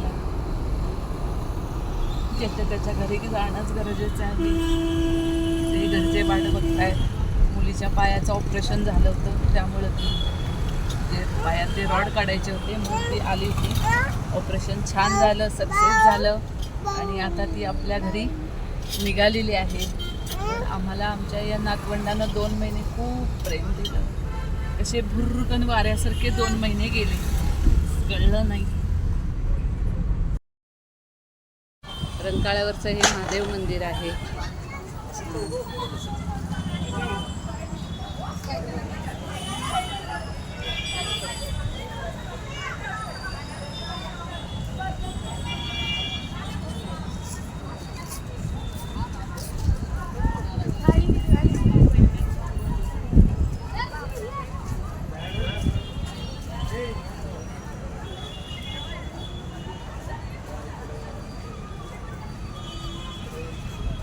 कोल्हापूरला ज्याच्या त्याच्या घरी जाणंच गरजेचं आहे. ते घरचे वाट बघतायत. मुलीच्या पायाचं ऑपरेशन झालं होतं. त्यामुळं ती ते पायात ते रॉड काढायचे होते. मग ती आली होती. ऑपरेशन छान झालं सक्सेस झालं. आणि आता ती आपल्या घरी निघालेली आहे. पण आम्हाला आमच्या या नातवंडानं दोन महिने खूप प्रेम दिलं. असे भुर्रुकन वाऱ्यासारखे दोन महिने गेले. कळलं नाही. रंकाळ्यावरचं हे महादेव मंदिर आहे.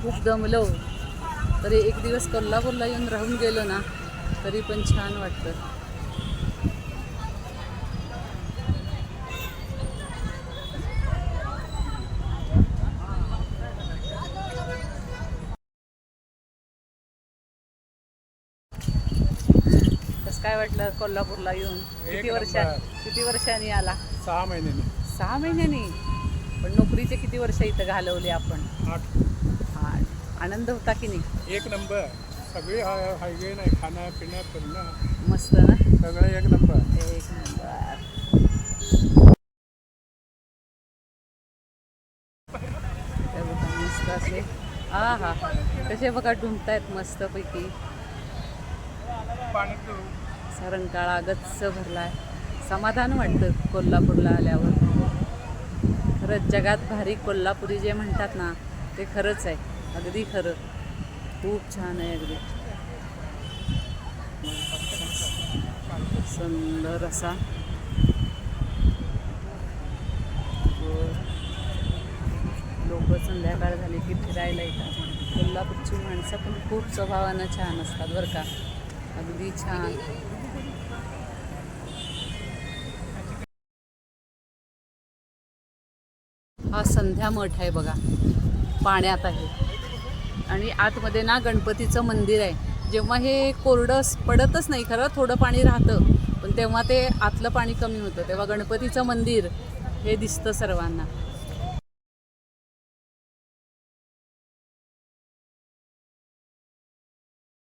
खूप दमलो तरी एक दिवस कोल्हापूरला येऊन राहून गेलो ना तरी पण छान वाटतं. कसं काय वाटलं कोल्हापूरला येऊन? किती वर्षा. किती वर्षांनी आला? सहा महिन्याने. सहा महिन्यांनी? पण नोकरीचे किती वर्ष इथं घालवले आपण? आठ. आनंद होता की नाही? एक नंबर. सगळी हा- हायवे नाही खाणं पिणं फिरणं. मस्त ना? सगळं एक नंबर. एक नंबर. हे बघा, मस्त असे. हा हा. कसे बघा डुंबतायत मस्तपैकी. पाणी पिऊ. सरंकाळा गच्च भरलाय. समाधान वाटतं कोल्हापूरला आल्यावर. खरंच जगात भारी कोल्हापुरी जे म्हणतात ना ते खरंच आहे. अगदी खरं. खूप छान आहे अगदी. सुंदर असा. लोक संध्याकाळ झाली की फिरायला येतात. कोल्हापूरची माणसं पण खूप स्वभावानं छान असतात बरं का. अगदी छान. हा संध्या मठ आहे बघा. पाण्यात आहे. आणि आतमध्ये ना गणपतीचं मंदिर आहे. जेव्हा हे कोरडं पडतच नाही खरं थोडं पाणी राहतं पण तेव्हा ते आतलं पाणी कमी होतं. तेव्हा गणपतीचं मंदिर हे दिसतं सर्वांना.